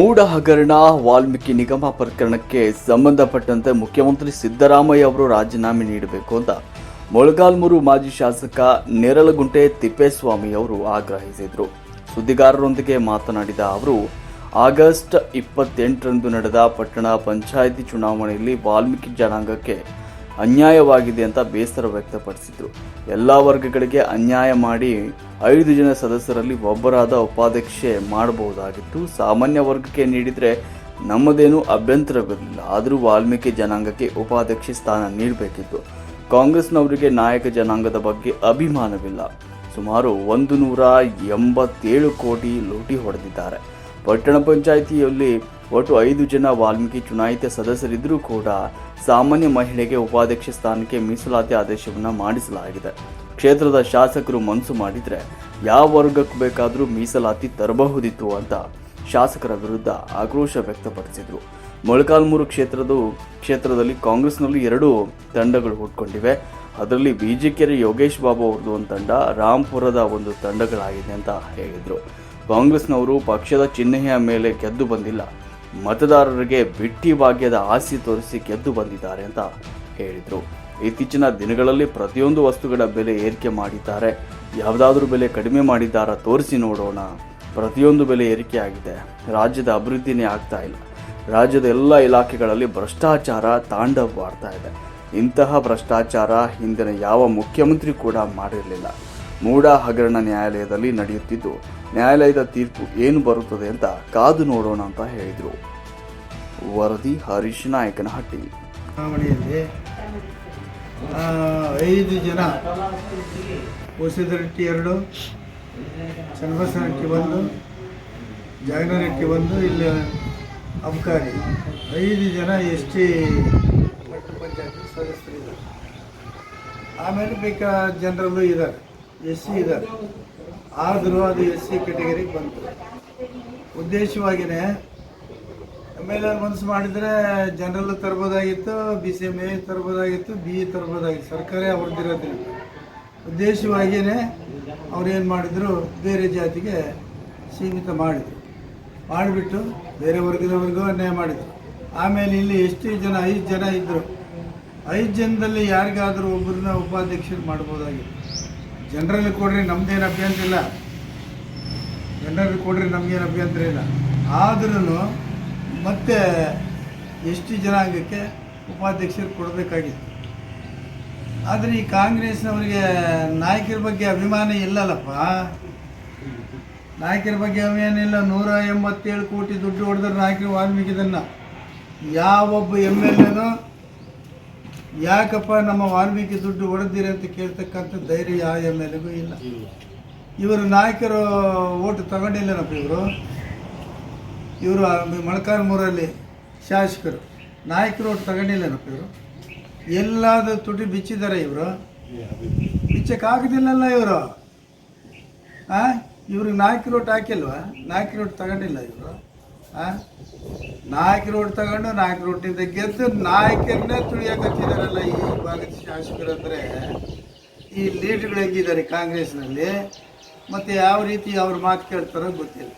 ಮೂಡ ಹಗರಣ ವಾಲ್ಮೀಕಿ ನಿಗಮ ಪ್ರಕರಣಕ್ಕೆ ಸಂಬಂಧಪಟ್ಟಂತೆ ಮುಖ್ಯಮಂತ್ರಿ ಸಿದ್ದರಾಮಯ್ಯ ಅವರು ರಾಜೀನಾಮೆ ನೀಡಬೇಕು ಅಂತ ಮೊಳಗಾಲ್ಮೂರು ಮಾಜಿ ಶಾಸಕ ನೆರಳಗುಂಟೆ ತಿಪ್ಪೇಸ್ವಾಮಿ ಅವರು ಆಗ್ರಹಿಸಿದರು. ಸುದ್ದಿಗಾರರೊಂದಿಗೆ ಮಾತನಾಡಿದ ಅವರು, ಆಗಸ್ಟ್ ಇಪ್ಪತ್ತೆಂಟರಂದು ನಡೆದ ಪಟ್ಟಣ ಪಂಚಾಯಿತಿ ಚುನಾವಣೆಯಲ್ಲಿ ವಾಲ್ಮೀಕಿ ಜನಾಂಗಕ್ಕೆ ಅನ್ಯಾಯವಾಗಿದೆ ಅಂತ ಬೇಸರ ವ್ಯಕ್ತಪಡಿಸಿದರು. ಎಲ್ಲ ವರ್ಗಗಳಿಗೆ ಅನ್ಯಾಯ ಮಾಡಿ ಐದು ಜನ ಸದಸ್ಯರಲ್ಲಿ ಒಬ್ಬರಾದ ಉಪಾಧ್ಯಕ್ಷೆ ಮಾಡಬಹುದಾಗಿತ್ತು. ಸಾಮಾನ್ಯ ವರ್ಗಕ್ಕೆ ನೀಡಿದರೆ ನಮ್ಮದೇನು ಅಭ್ಯಂತರವಿರಲಿಲ್ಲ. ಆದರೂ ವಾಲ್ಮೀಕಿ ಜನಾಂಗಕ್ಕೆ ಉಪಾಧ್ಯಕ್ಷೆ ಸ್ಥಾನ ನೀಡಬೇಕಿತ್ತು. ಕಾಂಗ್ರೆಸ್ನವರಿಗೆ ನಾಯಕ ಜನಾಂಗದ ಬಗ್ಗೆ ಅಭಿಮಾನವಿಲ್ಲ. ಸುಮಾರು ಒಂದು ನೂರ ಎಂಬತ್ತೇಳು ಕೋಟಿ ಲೂಟಿ ಹೊಡೆದಿದ್ದಾರೆ. ಪಟ್ಟಣ ಪಂಚಾಯಿತಿಯಲ್ಲಿ ಒಟ್ಟು ಐದು ಜನ ವಾಲ್ಮೀಕಿ ಚುನಾಯಿತ ಸದಸ್ಯರಿದ್ದರೂ ಕೂಡ ಸಾಮಾನ್ಯ ಮಹಿಳೆಗೆ ಉಪಾಧ್ಯಕ್ಷ ಸ್ಥಾನಕ್ಕೆ ಮೀಸಲಾತಿ ಆದೇಶವನ್ನು ಮಾಡಿಸಲಾಗಿದೆ. ಕ್ಷೇತ್ರದ ಶಾಸಕರು ಮನಸ್ಸು ಮಾಡಿದರೆ ಯಾವ ವರ್ಗಕ್ಕೂ ಬೇಕಾದರೂ ಮೀಸಲಾತಿ ತರಬಹುದಿತ್ತು ಅಂತ ಶಾಸಕರ ವಿರುದ್ಧ ಆಕ್ರೋಶ ವ್ಯಕ್ತಪಡಿಸಿದರು. ಮೊಳಕಾಲ್ಮೂರು ಕ್ಷೇತ್ರದ ಕ್ಷೇತ್ರದಲ್ಲಿ ಕಾಂಗ್ರೆಸ್ನಲ್ಲಿ ಎರಡು ತಂಡಗಳು ಹುಟ್ಕೊಂಡಿವೆ ಅದರಲ್ಲಿ ಬಿಜಿಕೆರೆ ಯೋಗೇಶ್ ಬಾಬು ಅವ್ರದ್ದು ಒಂದು ತಂಡ ರಾಂಪುರದ ಒಂದು ತಂಡಗಳಾಗಿದೆ ಅಂತ ಹೇಳಿದರು. ಕಾಂಗ್ರೆಸ್ನವರು ಪಕ್ಷದ ಚಿಹ್ನೆಯ ಮೇಲೆ ಗೆದ್ದು ಬಂದಿಲ್ಲ. ಮತದಾರರಿಗೆ ಬಿಟ್ಟಿ ಭಾಗ್ಯದ ಆಸೆ ತೋರಿಸಿ ಗೆದ್ದು ಬಂದಿದ್ದಾರೆ ಅಂತ ಹೇಳಿದರು. ಇತ್ತೀಚಿನ ದಿನಗಳಲ್ಲಿ ಪ್ರತಿಯೊಂದು ವಸ್ತುಗಳ ಬೆಲೆ ಏರಿಕೆ ಮಾಡಿದ್ದಾರೆ. ಯಾವುದಾದ್ರೂ ಬೆಲೆ ಕಡಿಮೆ ಮಾಡಿದ್ದಾರಾ ತೋರಿಸಿ ನೋಡೋಣ. ಪ್ರತಿಯೊಂದು ಬೆಲೆ ಏರಿಕೆ ಆಗಿದೆ ರಾಜ್ಯದ ಅಭಿವೃದ್ಧಿನೇ ಆಗ್ತಾ ಇಲ್ಲ. ರಾಜ್ಯದ ಎಲ್ಲ ಇಲಾಖೆಗಳಲ್ಲಿ ಭ್ರಷ್ಟಾಚಾರ ತಾಂಡವವಾಡ್ತಾ ಇದೆ. ಇಂತಹ ಭ್ರಷ್ಟಾಚಾರ ಹಿಂದಿನ ಯಾವ ಮುಖ್ಯಮಂತ್ರಿ ಕೂಡ ಮಾಡಿರಲಿಲ್ಲ. ಮೂಡ ಹಗರಣ ನ್ಯಾಯಾಲಯದಲ್ಲಿ ನಡೆಯುತ್ತಿದ್ದು, ನ್ಯಾಯಾಲಯದ ತೀರ್ಪು ಏನು ಬರುತ್ತದೆ ಅಂತ ಕಾದು ನೋಡೋಣ ಅಂತ ಹೇಳಿದರು. ವರದಿ ಹರೀಶ್ ನಾಯಕನಹಟ್ಟಿ. ಚುನಾವಣೆಯಲ್ಲಿ ಐದು ಜನ ಹೊಸದರಟ್ಟಿ ಎರಡು ಚನ್ನಬಸವನಟ್ಟಿ ಒಂದು ಜಾಗನರಟ್ಟಿ ಒಂದು, ಇಲ್ಲಿ ಅಬ್ಕಾರಿ. ಐದು ಜನ ಎಸ್ ಟಿ ಪಂಚಾಯತ್ ಸದಸ್ಯರಿದ್ದಾರೆ ಆಮೇಲೆ ಬೇಕಾದ ಜನರಲ್ಲೂ ಇದ್ದಾರೆ. ಎಸ್ ಸಿ ಇದ್ದಾರೆ ಆದರೂ ಅದು ಎಸ್ ಸಿ ಕೆಟಗರಿಗೆ ಬಂತು. ಉದ್ದೇಶವಾಗಿಯೇ ಆಮೇಲೆ ಮನಸ್ಸು ಮಾಡಿದರೆ ಜನರಲ್ ತರ್ಬೋದಾಗಿತ್ತು ಬಿ ಸಿ ಎಂ ಎ ತರ್ಬೋದಾಗಿತ್ತು ಬಿ ಇ ತರ್ಬೋದಾಗಿತ್ತು. ಸರ್ಕಾರ ಅವ್ರದ್ದಿರೋದಿಲ್ಲ. ಉದ್ದೇಶವಾಗಿಯೇ ಅವ್ರೇನು ಮಾಡಿದರು, ಬೇರೆ ಜಾತಿಗೆ ಸೀಮಿತ ಮಾಡಿದರು. ಮಾಡಿಬಿಟ್ಟು ಬೇರೆ ವರ್ಗದವರೆಗೂ ಅನ್ಯಾಯ ಮಾಡಿದರು. ಆಮೇಲೆ ಇಲ್ಲಿ ಎಷ್ಟು ಜನ, ಐದು ಜನ ಇದ್ದರು ಐದು ಜನದಲ್ಲಿ ಯಾರಿಗಾದರೂ ಒಬ್ಬರನ್ನ ಉಪಾಧ್ಯಕ್ಷರು ಮಾಡ್ಬೋದಾಗಿತ್ತು. ಜನರಲ್ಲಿ ಕೊಡ್ರಿ ನಮ್ದೇನು ಅಭ್ಯಂತರ ಇಲ್ಲ. ಜನರಲ್ಲಿ ಕೊಡ್ರಿ ನಮ್ಗೇನು ಅಭ್ಯಂತರ ಇಲ್ಲ. ಆದ್ರೂ ಮತ್ತೆ ಎಷ್ಟು ಜನಾಂಗಕ್ಕೆ ಉಪಾಧ್ಯಕ್ಷರು ಕೊಡಬೇಕಾಗಿತ್ತು. ಆದರೆ ಈ ಕಾಂಗ್ರೆಸ್ನವರಿಗೆ ನಾಯಕರ ಬಗ್ಗೆ ಅಭಿಮಾನ ಇಲ್ಲಲ್ಲಪ್ಪ. ನಾಯಕರ ಬಗ್ಗೆ ಅಭಿಮಾನ ಇಲ್ಲ. ನೂರ ಎಂಬತ್ತೇಳು ಕೋಟಿ ದುಡ್ಡು ಹೊಡೆದ್ರೆ ನಾಯಕರು ವಾಲ್ಮೀಕಿದನ್ನು. ಯಾವೊಬ್ಬ ಎಂ ಎಲ್ ಎನೂ ಯಾಕಪ್ಪ ನಮ್ಮ ವಾಲ್ಮೀಕಿ ದುಡ್ಡು ಹೊಡೆದಿರಿ ಅಂತ ಕೇಳ್ತಕ್ಕಂಥ ಧೈರ್ಯ ಯಾವ ಎಂ ಎಲ್ ಎಗೂ ಇಲ್ಲ. ಇವರು ನಾಯಕರು ಓಟು ತಗೊಂಡಿಲ್ಲನಪ್ಪ ಇವರು? ಇವರು ಮೊಳಕಾಲ್ಮೂರಲ್ಲಿ ಶಾಸಕರು. ನಾಯಕರು ಓಟು ತಗೊಂಡಿಲ್ಲನಪ್ಪ ಇವರು? ಎಲ್ಲಾದ್ರೂ ತುಟಿ ಬಿಚ್ಚಿದ್ದಾರೆ ಇವರು. ಬಿಚ್ಚಕ್ಕಾಗೋದಿಲ್ಲಲ್ಲ ಇವರು. ಆ? ಇವ್ರಿಗೆ ನಾಯಕರು ಓಟ್ ಹಾಕಿಲ್ವಾ? ನಾಯಕರು ಓಟ್ ತಗೊಂಡಿಲ್ಲ ಇವರು. ನಾಯಕರು ರೋಡ್ ತಗೊಂಡು ನಾಯಕ ರೋಡಿಂದ ಗೆದ್ದು ನಾಯಕರನ್ನೇ ತುಳಿಯಕತ್ತಿದಾರಲ್ಲ ಈ ಭಾಗದ ಅಂದರೆ. ಈ ಲೀಡ್ಗಳು ಹೆಂಗಿದ್ದಾರೆ ಕಾಂಗ್ರೆಸ್ನಲ್ಲಿ ಮತ್ತು ಯಾವ ರೀತಿ ಅವ್ರ ಮಾತು ಕೇಳ್ತಾರೋ ಗೊತ್ತಿಲ್ಲ.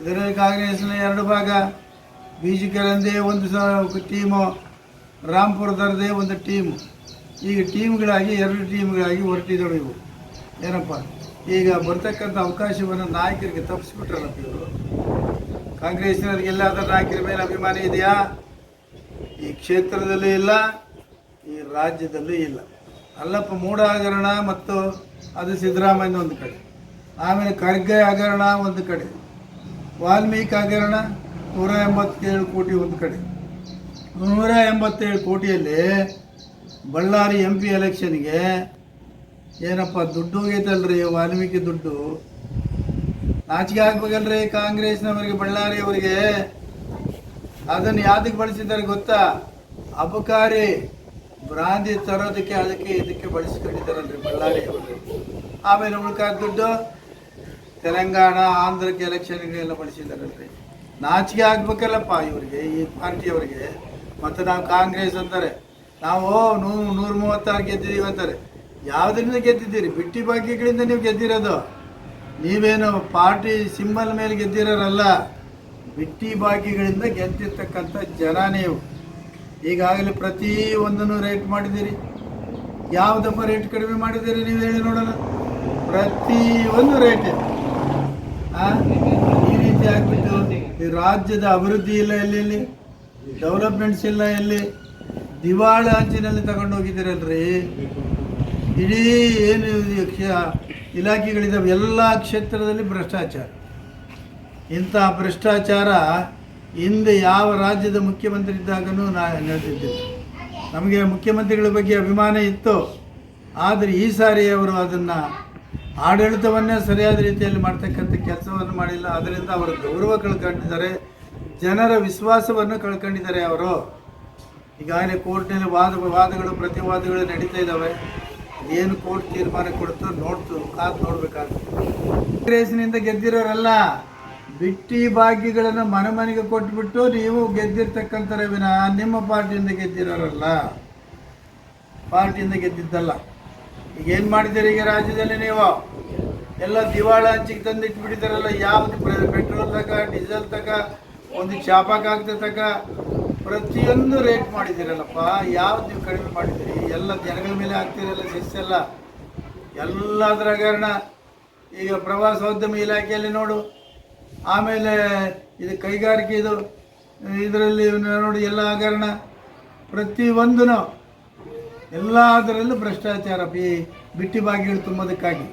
ಇದರಲ್ಲಿ ಕಾಂಗ್ರೆಸ್ನ ಎರಡು ಭಾಗ, ಬಿ ಜೆ ಒಂದು ಸ ಟೀಮು ರಾಮ್ಪುರದರದೇ ಒಂದು ಟೀಮು. ಈಗ ಟೀಮ್ಗಳಾಗಿ, ಎರಡು ಟೀಮ್ಗಳಾಗಿ ಹೊರಟಿದ್ದವು ಇವು. ಏನಪ್ಪ? ಈಗ ಬರ್ತಕ್ಕಂಥ ಅವಕಾಶವನ್ನು ನಾಯಕರಿಗೆ ತಪ್ಪಿಸ್ಬಿಟ್ರಲ್ಲಪ್ಪ ಇವರು. ಕಾಂಗ್ರೆಸ್ನವ್ರಿಗೆ ಎಲ್ಲಾದರೂ ಮೇಲೆ ಅಭಿಮಾನ ಇದೆಯಾ? ಈ ಕ್ಷೇತ್ರದಲ್ಲೂ ಇಲ್ಲ, ಈ ರಾಜ್ಯದಲ್ಲೂ ಇಲ್ಲ. ಅಲ್ಲಪ್ಪ ಮೂಡ ಹಗರಣ ಮತ್ತು ಅದು ಸಿದ್ದರಾಮಯ್ಯ ಒಂದು ಕಡೆ. ಆಮೇಲೆ ಖರ್ಗೆ ಹಗರಣ ಒಂದು ಕಡೆ. ವಾಲ್ಮೀಕಿ ಹಗರಣ ನೂರ ಎಂಬತ್ತೇಳು ಕೋಟಿ ಒಂದು ಕಡೆ. ನೂರ ಎಂಬತ್ತೇಳು ಕೋಟಿಯಲ್ಲಿ ಬಳ್ಳಾರಿ ಎಂ ಪಿ ಎಲೆಕ್ಷನ್ಗೆ ಏನಪ್ಪ, ದುಡ್ಡು ಹೋಗೈತಲ್ರಿ ವಾಲ್ಮೀಕಿ ದುಡ್ಡು? ನಾಚಿಕೆ ಆಗ್ಬೇಕಲ್ರಿ ಕಾಂಗ್ರೆಸ್ನವರಿಗೆ ಬಳ್ಳಾರಿ ಅವರಿಗೆ ಅದನ್ನು ಯಾವ್ದಕ್ಕೆ ಬಳಸಿದ್ದಾರೆ ಗೊತ್ತಾ? ಅಬಕಾರಿ ಬ್ರಾಂದಿ ತರೋದಕ್ಕೆ, ಅದಕ್ಕೆ ಇದಕ್ಕೆ ಬಳಸಿಕೊಂಡಿದ್ದಾರಲ್ರಿ ಬಳ್ಳಾರಿ ಅವರು ಆಮೇಲೆ ಉಳ್ಕಾದ ದುಡ್ಡು ತೆಲಂಗಾಣ, ಆಂಧ್ರಕ್ಕೆ ಎಲೆಕ್ಷನ್ಗೆಲ್ಲ ಬಳಸಿದ್ದಾರಲ್ರಿ. ನಾಚಿಕೆ ಆಗ್ಬೇಕಲ್ಲಪ್ಪ ಇವರಿಗೆ, ಈ ಪಾರ್ಟಿಯವರಿಗೆ. ಮತ್ತು ನಾವು ಕಾಂಗ್ರೆಸ್ ಅಂತಾರೆ. ನಾವು ನೂರು ನೂರ ಮೂವತ್ತಾರು ಗೆದ್ದಿದ್ದೀವಿ ಅಂತಾರೆ. ಯಾವುದರಿಂದ ಗೆದ್ದಿದ್ದೀರಿ? ಬಿಟ್ಟಿ ಭಾಗ್ಯಗಳಿಂದ ನೀವು ಗೆದ್ದಿರೋದು. ನೀವೇನು ಪಾರ್ಟಿ ಸಿಂಬಲ್ ಮೇಲೆ ಗೆದ್ದಿರೋರಲ್ಲ, ಬಿಟ್ಟಿ ಬಾಕಿಗಳಿಂದ ಗೆದ್ದಿರ್ತಕ್ಕಂಥ ಜನ ನೀವು. ಈಗಾಗಲೇ ಪ್ರತಿ ಒಂದನ್ನು ರೇಟ್ ಮಾಡಿದ್ದೀರಿ. ಯಾವುದಪ್ಪ ರೇಟ್ ಕಡಿಮೆ ಮಾಡಿದ್ದೀರಿ ನೀವು ಹೇಳಿ ನೋಡೋಣ. ಪ್ರತಿ ಒಂದು ರೇಟ್ ಈ ರೀತಿ ಆಗ್ಬಿಟ್ಟು ಈ ರಾಜ್ಯದ ಅಭಿವೃದ್ಧಿ ಇಲ್ಲ ಎಲ್ಲಿ ಡೆವಲಪ್ಮೆಂಟ್ಸ್ ಇಲ್ಲ ಎಲ್ಲಿ? ದಿವಾಳ ಅಂಚಿನಲ್ಲಿ ತಗೊಂಡು ಹೋಗಿದ್ದೀರಲ್ರಿ ಇಡೀ ಏನು ಇಲಾಖೆಗಳಿದಾವೆ ಎಲ್ಲ ಕ್ಷೇತ್ರದಲ್ಲಿ ಭ್ರಷ್ಟಾಚಾರ. ಇಂಥ ಭ್ರಷ್ಟಾಚಾರ ಹಿಂದೆ ಯಾವ ರಾಜ್ಯದ ಮುಖ್ಯಮಂತ್ರಿ ಇದ್ದಾಗನೂ ನಾನು ನಡೆದಿದ್ದಿಲ್ಲ. ನಮಗೆ ಮುಖ್ಯಮಂತ್ರಿಗಳ ಬಗ್ಗೆ ಅಭಿಮಾನ ಇತ್ತು. ಆದರೆ ಈ ಸಾರಿ ಅವರು ಅದನ್ನು ಆಡಳಿತವನ್ನೇ ಸರಿಯಾದ ರೀತಿಯಲ್ಲಿ ಮಾಡ್ತಕ್ಕಂಥ ಕೆಲಸವನ್ನು ಮಾಡಿಲ್ಲ. ಅದರಿಂದ ಅವರು ಗೌರವ ಕಳ್ಕೊಂಡಿದ್ದಾರೆ. ಜನರ ವಿಶ್ವಾಸವನ್ನು ಕಳ್ಕೊಂಡಿದ್ದಾರೆ ಅವರು. ಈಗಾಗಲೇ ಕೋರ್ಟ್ನಲ್ಲಿ ವಾದ ವಾದಗಳು, ಪ್ರತಿವಾದಗಳು ನಡೀತಾ ಇದ್ದಾವೆ. ಏನು ಕೋರ್ಟ್ ತೀರ್ಮಾನ ಕೊಡ್ತೋ ನೋಡ್ತು, ಕಾದು ನೋಡ್ಬೇಕಾಗ್ತದೆ ಕಾಂಗ್ರೆಸ್ನಿಂದ ಗೆದ್ದಿರೋರಲ್ಲ ಬಿಟ್ಟಿ ಭಾಗ್ಯಗಳನ್ನು ಮನೆ ಮನೆಗೆ ಕೊಟ್ಬಿಟ್ಟು ನೀವು ಗೆದ್ದಿರ್ತಕ್ಕಂಥರ ವಿನ ನಿಮ್ಮ ಪಾರ್ಟಿಯಿಂದ ಗೆದ್ದಿರೋರಲ್ಲ. ಪಾರ್ಟಿಯಿಂದ ಗೆದ್ದಿದ್ದಲ್ಲ. ಈಗ ಏನು ಮಾಡಿದ್ದೀರಿ ಈಗ ರಾಜ್ಯದಲ್ಲಿ ನೀವು? ಎಲ್ಲ ದಿವಾಳ ಹಂಚಿಗೆ ತಂದು ಇಟ್ಬಿಟ್ಟಿದ್ದಾರಲ್ಲ ಯಾವ್ದು ಪೆಟ್ರೋಲ್ ತಗ ಡೀಸೆಲ್ ತಗ ಒಂದು ಚಾಪಾಕ್ ತಗ ಪ್ರತಿಯೊಂದು ರೇಟ್ ಮಾಡಿದ್ದೀರಲ್ಲಪ್ಪ, ಯಾವ್ದು ನೀವು ಕಡಿಮೆ ಮಾಡಿದ್ದೀರಿ, ಎಲ್ಲ ಜನಗಳ ಮೇಲೆ ಹಾಕ್ತಿರಲ್ಲ ಸೆಸ್ಸೆಲ್ಲ ಎಲ್ಲ? ಎಲ್ಲದರ ಕಾರಣ ಈಗ ಪ್ರವಾಸೋದ್ಯಮ ಇಲಾಖೆಯಲ್ಲಿ ನೋಡು, ಆಮೇಲೆ ಇದು ಕೈಗಾರಿಕೆ ಇದು, ಇದರಲ್ಲಿ ನೋಡಿ, ಎಲ್ಲ ಹಗರಣ. ಪ್ರತಿಯೊಂದೂ ಎಲ್ಲದರಲ್ಲೂ ಭ್ರಷ್ಟಾಚಾರ ಬಿ ಬಿಟ್ಟಿ ಬಾಗಿಲು ತುಂಬೋದಕ್ಕಾಗಿ.